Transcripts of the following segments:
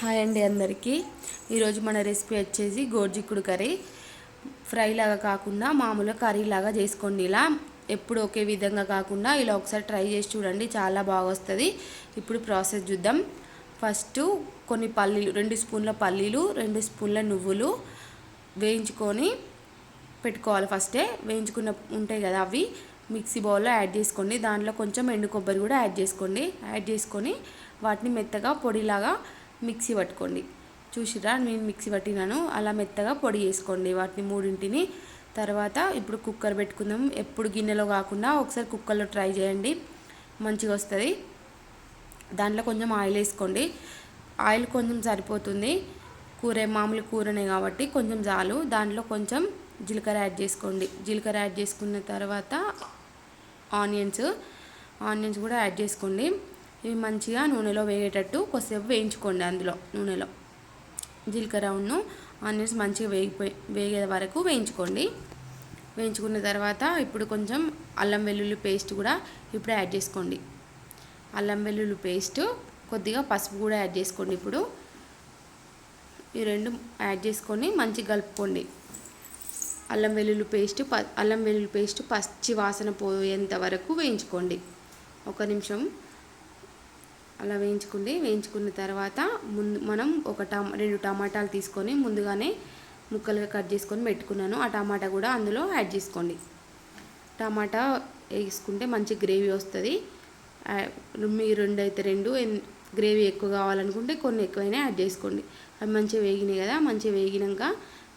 Hi అండి అందరికీ. ఈరోజు మన రెసిపీ వచ్చేసి గోర్జిక్కుడు కర్రీ. ఫ్రై లాగా కాకుండా మామూలుగా కర్రీ లాగా చేసుకోండి ఇలా. ఎప్పుడు ఒకే విధంగా కాకుండా ఇలా ఒకసారి ట్రై చేసి చూడండి చాలా బాగా వస్తుంది. ఇప్పుడు ప్రాసెస్ చూద్దాం. ఫస్ట్ కొన్ని పల్లీలు రెండు స్పూన్ల పల్లీలు రెండు స్పూన్ల నువ్వులు వేయించుకొని పెట్టుకోవాలి ఫస్టే. వేయించుకున్న ఉంటాయి కదా అవి. మిక్సీ బౌల్లో యాడ్ చేసుకోండి. దాంట్లో కొంచెం ఎండు కొబ్బరి కూడా యాడ్ చేసుకోండి. యాడ్ చేసుకొని వాటిని మెత్తగా పొడిలాగా మిక్సీ పట్టుకోండి. చూసిరా నేను మిక్సీ పట్టినాను. అలా మెత్తగా పొడి చేసుకోండి. వాటిని మూడింటిని. తర్వాత ఇప్పుడు కుక్కర్ పెట్టుకుందాం. ఎప్పుడు గిన్నెలో కాకుండా ఒకసారి కుక్కర్లో ట్రై చేయండి. మంచిగా వస్తుంది. దాంట్లో కొంచెం ఆయిల్ వేసుకోండి. ఆయిల్ కొంచెం సరిపోతుంది. కూర మామూలు కూరనే కాబట్టి కొంచెం చాలు. దాంట్లో కొంచెం జీలకర్ర యాడ్ చేసుకోండి. జీలకర్ర యాడ్ చేసుకున్న తర్వాత ఆనియన్స్. ఆనియన్స్ కూడా యాడ్ చేసుకోండి. ఇవి మంచిగా నూనెలో వేగేటట్టు కొద్దిసేపు వేయించుకోండి అందులో నూనెలో. జీలకర్ర ఉన్ను ఆనియన్స్ మంచిగా వేగిపోయి వేగే వరకు వేయించుకోండి. వేయించుకున్న తర్వాత ఇప్పుడు కొంచెం అల్లం వెల్లుల్లి పేస్ట్ కూడా ఇప్పుడు యాడ్ చేసుకోండి. అల్లం వెల్లుల్లి పేస్ట్ కొద్దిగా పసుపు కూడా యాడ్ చేసుకోండి ఇప్పుడు. ఈ రెండు యాడ్ చేసుకొని మంచిగా కలుపుకోండి. అల్లం వెల్లుల్లి పేస్ట్ ప అల్లం వెల్లుల్లి పేస్ట్ పచ్చి వాసన పోయేంత వరకు వేయించుకోండి. ఒక నిమిషం అలా వేయించుకుంది. వేయించుకున్న తర్వాత ముందు మనం ఒక టమా రెండు టమాటాలు తీసుకొని ముందుగానే ముక్కలుగా కట్ చేసుకొని పెట్టుకున్నాను. ఆ టమాటా కూడా అందులో యాడ్ చేసుకోండి. టమాటా వేసుకుంటే మంచి గ్రేవీ వస్తుంది. మీ రెండు అయితే రెండు గ్రేవీ ఎక్కువ కావాలనుకుంటే కొన్ని ఎక్కువైనా యాడ్ చేసుకోండి. అవి మంచిగా వేగినాయి కదా మంచిగా వేగినాక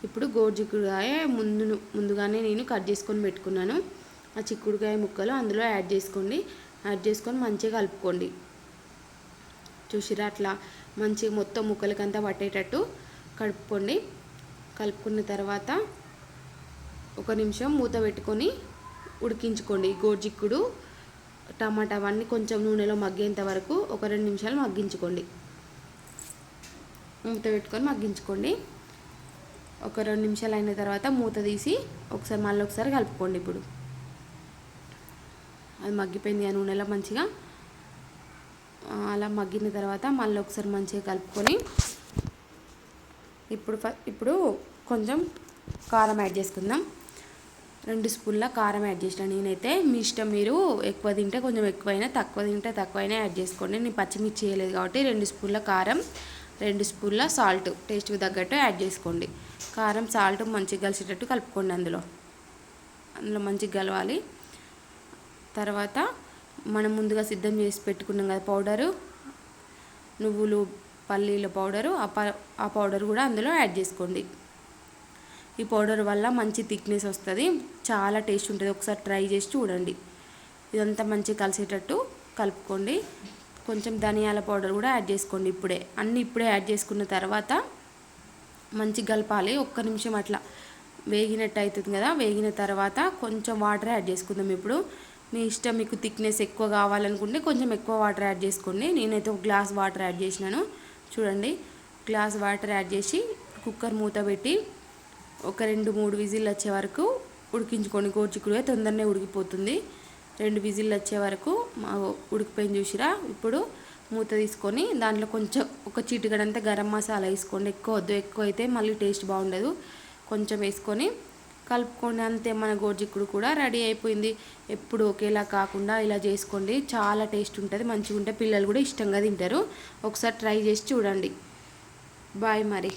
ఇప్పుడు గోరుచిక్కుడుకాయ ముందు ముందుగానే నేను కట్ చేసుకొని పెట్టుకున్నాను. ఆ చిక్కుడుకాయ ముక్కలు అందులో యాడ్ చేసుకోండి. యాడ్ చేసుకొని మంచిగా కలుపుకోండి. చూసిరా అట్లా మంచిగా మొత్తం ముక్కలకంతా పట్టేటట్టు కలుపుకోండి కలుపుకున్న తర్వాత ఒక నిమిషం మూత పెట్టుకొని ఉడికించుకోండి. గోర్జిక్కుడు టమాటా అవన్నీ కొంచెం నూనెలో మగ్గేంత వరకు ఒక రెండు నిమిషాలు మగ్గించుకోండి. మూత పెట్టుకొని మగ్గించుకోండి. ఒక రెండు నిమిషాలు అయిన తర్వాత మూత తీసి ఒకసారి మళ్ళీ ఒకసారి కలుపుకోండి ఇప్పుడు. అది మగ్గిపోయింది ఆ నూనెలో మంచిగా. అలా మగ్గిన తర్వాత మళ్ళీ ఒకసారి మంచిగా కలుపుకొని ఇప్పుడు ఇప్పుడు కొంచెం కారం యాడ్ చేసుకుందాం. రెండు స్పూన్ల కారం యాడ్ చేసిన నేనైతే మీ ఇష్టం మీరు ఎక్కువ తింటే కొంచెం ఎక్కువైనా తక్కువ తింటే తక్కువైనా యాడ్ చేసుకోండి. నేను పచ్చిమిర్చి చేయలేదు కాబట్టి రెండు స్పూన్ల కారం రెండు స్పూన్ల సాల్ట్ టేస్ట్కి తగ్గట్టు యాడ్ చేసుకోండి. కారం సాల్ట్ మంచిగా కలిసేటట్టు కలుపుకోండి అందులో. అందులో మంచిగా కలవాలి. తర్వాత మనం ముందుగా సిద్ధం చేసి పెట్టుకున్నాం కదా పౌడరు. నువ్వులు పల్లీల పౌడరు ఆ ఆ పౌడర్ కూడా అందులో యాడ్ చేసుకోండి. ఈ పౌడర్ వల్ల మంచి థిక్నెస్ వస్తుంది. చాలా టేస్ట్ ఉంటుంది. ఒకసారి ట్రై చేసి చూడండి. ఇదంతా మంచిగా కలిసేటట్టు కలుపుకోండి. కొంచెం ధనియాల పౌడర్ కూడా యాడ్ చేసుకోండి ఇప్పుడే. అన్నీ ఇప్పుడే యాడ్ చేసుకున్న తర్వాత మంచి కలపాలి. ఒక్క నిమిషం అట్లా వేగినట్టు అవుతుంది కదా. వేగిన తర్వాత కొంచెం వాటర్ యాడ్ చేసుకుందాం ఇప్పుడు. మీ ఇష్టం మీకు థిక్నెస్ ఎక్కువ కావాలనుకుంటే కొంచెం ఎక్కువ వాటర్ యాడ్ చేసుకోండి. నేనైతే ఒక గ్లాస్ వాటర్ యాడ్ చేసినాను. చూడండి గ్లాస్ వాటర్ యాడ్ చేసి కుక్కర్ మూత పెట్టి ఒక రెండు మూడు విజిల్ వచ్చే వరకు ఉడికించుకోండి. గోర్చిక్కుడుగా తొందరనే ఉడికిపోతుంది. రెండు విజిల్ వచ్చే వరకు మా ఉడికిపోయింది చూసిరా? ఇప్పుడు మూత తీసుకొని దాంట్లో కొంచెం ఒక చిటికడంతా గరం మసాలా వేసుకోండి. ఎక్కువ వద్దు ఎక్కువ అయితే మళ్ళీ టేస్ట్ బాగుండదు. కొంచెం వేసుకొని కలుపుకోండి అంతే మన గోర్జిక్కుడు కూడా రెడీ అయిపోయింది. ఎప్పుడు ఒకేలా కాకుండా ఇలా చేసుకోండి. చాలా టేస్ట్ ఉంటుంది మంచిగా ఉంటే పిల్లలు కూడా ఇష్టంగా తింటారు. ఒకసారి ట్రై చేసి చూడండి. బాయ్ మరి.